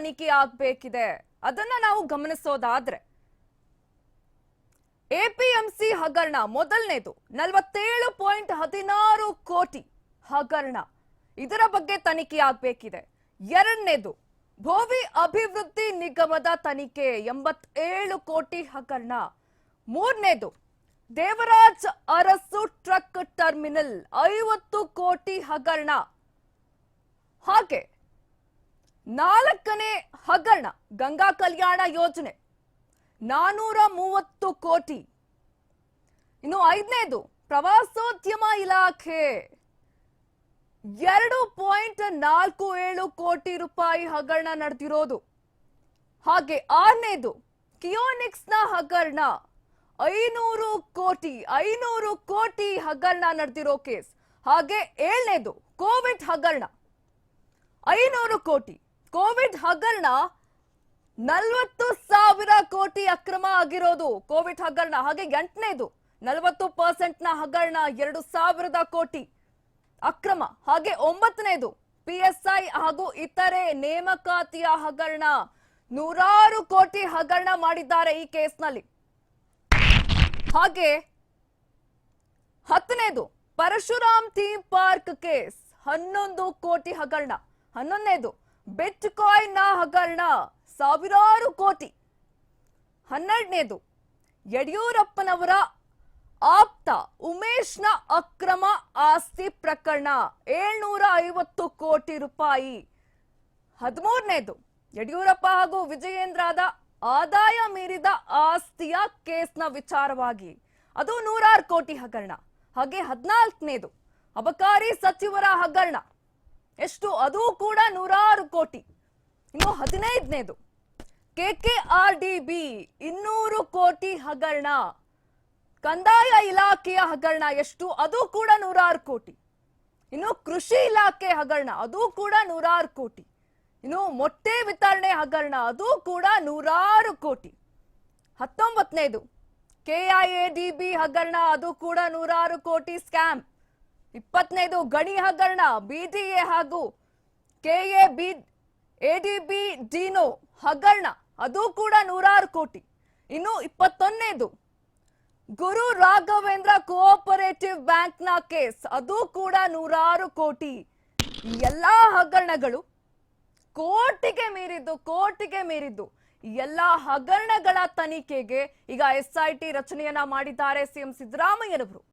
ತನಿಖೆ ಆಗ್ಬೇಕಿದೆ. ಅದನ್ನ ನಾವು ಗಮನಿಸೋದಾದ್ರೆ ಎಪಿಎಂಸಿ ಹಗರಣ ಮೊದಲನೇದು, ನಲವತ್ತೇಳು ಪಾಯಿಂಟ್ ಹದಿನಾರು ಕೋಟಿ ಹಗರಣ. ಇದರ ಬಗ್ಗೆ ತನಿಖೆ ಆಗ್ಬೇಕಿದೆ. ಎರಡನೇದು, ಭೋವಿ ಅಭಿವೃದ್ಧಿ ನಿಗಮದ ತನಿಖೆ, ಎಂಬತ್ತೇಳು ಕೋಟಿ ಹಗರಣ. ಮೂರನೇದು, ದೇವರಾಜ್ ಅರಸು ಟ್ರಕ್ ಟರ್ಮಿನಲ್, ಐವತ್ತು ಕೋಟಿ ಹಗರಣ. ಹಾಗೆ ನಾಲ್ಕನೇ ಹಗರಣ ಗಂಗಾ ಕಲ್ಯಾಣ ಯೋಜನೆ. ನಾನೂರ ಮೂವತ್ತು ಕೋಟಿ. ಇನ್ನು ಐದನೇದು, ಪ್ರವಾಸೋದ್ಯಮ ಇಲಾಖೆ. ಎರಡು ಪಾಯಿಂಟ್ ನಾಲ್ಕು ಏಳು ಕೋಟಿ ರೂಪಾಯಿ ಹಗರಣ ನಡೆದಿರೋದು. ಹಾಗೆ ಆರನೇದು ಕಿಯೋನಿಕ್ಸ್ನ ಹಗರಣ. ಐನೂರು ಕೋಟಿ ಐನೂರು ಕೋಟಿ ಹಗರಣ ನಡೆದಿರೋ ಕೇಸ್. ಹಾಗೆ ಏಳನೇದು, ಕೋವಿಡ್ ಹಗರಣ. ಐನೂರು ಕೋಟಿ. ಕೋವಿಡ್ ಹಗರಣ ನಲ್ವತ್ತು ಸಾವಿರ ಕೋಟಿ ಅಕ್ರಮ ಆಗಿರೋದು ಕೋವಿಡ್ ಹಗರಣ, ಹಾಗೆ ಎಂಟನೇದು ನಲವತ್ತು ಪರ್ಸೆಂಟ್ನ ಹಗರಣ ಎರಡು ಸಾವಿರದ ಕೋಟಿ ಅಕ್ರಮ, ಹಾಗೆ ಒಂಬತ್ತನೇದು ಪಿಎಸ್ಐ ಹಾಗೂ ಇತರೆ ನೇಮಕಾತಿಯ ಹಗರಣ. ನೂರಾರು ಕೋಟಿ ಹಗರಣ ಮಾಡಿದ್ದಾರೆ ಈ ಕೇಸ್ನಲ್ಲಿ. ಹಾಗೆ ಹತ್ತನೇದು ಪರಶುರಾಮ್ ಥೀಮ್ ಪಾರ್ಕ್ ಕೇಸ್, ಹನ್ನೊಂದು ಕೋಟಿ ಹಗರಣ. ಹನ್ನೊಂದನೇದು ಬಿಟ್ ಕಾಯಿನ್ನ ಹಗರಣ ಸಾವಿರಾರು ಕೋಟಿ. ಹನ್ನೆರಡನೇದು, ಯಡಿಯೂರಪ್ಪನವರ ಆಪ್ತ ಉಮೇಶ್ನ ಅಕ್ರಮ ಆಸ್ತಿ ಪ್ರಕರಣ ಏಳ್ನೂರ ಐವತ್ತು ಕೋಟಿ ರೂಪಾಯಿ. ಹದಿಮೂರನೇದು, ಯಡಿಯೂರಪ್ಪ ಹಾಗೂ ವಿಜಯೇಂದ್ರದ ಆದಾಯ ಮೀರಿದ ಆಸ್ತಿಯ ಕೇಸ್ನ ವಿಚಾರವಾಗಿ, ಅದು ನೂರಾರು ಕೋಟಿ ಹಗರಣ. ಹಾಗೆ ಹದಿನಾಲ್ಕನೇದು, ಅಬಕಾರಿ ಸಚಿವರ ಹಗರಣ ಎಷ್ಟು? ಅದು ಕೂಡ ನೂರಾರು ಕೋಟಿ. ಇನ್ನು ಹದಿನೈದನೇದು. K K R D B ಇನ್ನೂರು ಕೋಟಿ ಹಗರಣ. ಕಂದಾಯ ಇಲಾಖೆಯ ಹಗರಣ ಎಷ್ಟು? ಅದು ಕೂಡ ನೂರಾರು ಕೋಟಿ. ಇನ್ನು ಕೃಷಿ ಇಲಾಖೆ ಹಗರಣ, ಅದು ಕೂಡ ನೂರಾರು ಕೋಟಿ. ಇನ್ನು ಮೊಟ್ಟೆ ವಿತರಣೆ ಹಗರಣ, ಅದು ಕೂಡ ನೂರಾರು ಕೋಟಿ. ಹತ್ತೊಂಬತ್ತನೇದು K I A D B ಹಗರಣ, ಅದು ಕೂಡ ನೂರಾರು ಕೋಟಿ ಸ್ಕ್ಯಾಮ್. ಇಪ್ಪತ್ತನೇದು ಗಣಿ ಹಗರಣ ಬಿಡಿಎ ಹಾಗೂ ಕೆಎ ಬಿ ಎಡಿಬಿ ಡಿನೋ ಹಗರಣ. ಅದು ಕೂಡ ನೂರಾರು ಕೋಟಿ. ಇನ್ನು ಇಪ್ಪತ್ತೊಂದನೇದು, ಗುರು ರಾಘವೇಂದ್ರ ಕೋಆಪರೇಟಿವ್ ಬ್ಯಾಂಕ್ನ ಕೇಸ್. ಅದು ಕೂಡ ನೂರಾರು ಕೋಟಿ. ಈ ಎಲ್ಲಾ ಹಗರಣಗಳು ಕೋಟಿಗೆ ಮೀರಿದ್ದು ಕೋಟಿಗೆ ಮೀರಿದ್ದು ಎಲ್ಲ ಹಗರಣಗಳ ತನಿಖೆಗೆ ಈಗ ಎಸ್ಐಟಿ ರಚನೆಯನ್ನ ಮಾಡಿದ್ದಾರೆ ಸಿಎಂ ಸಿದ್ದರಾಮಯ್ಯನವರು.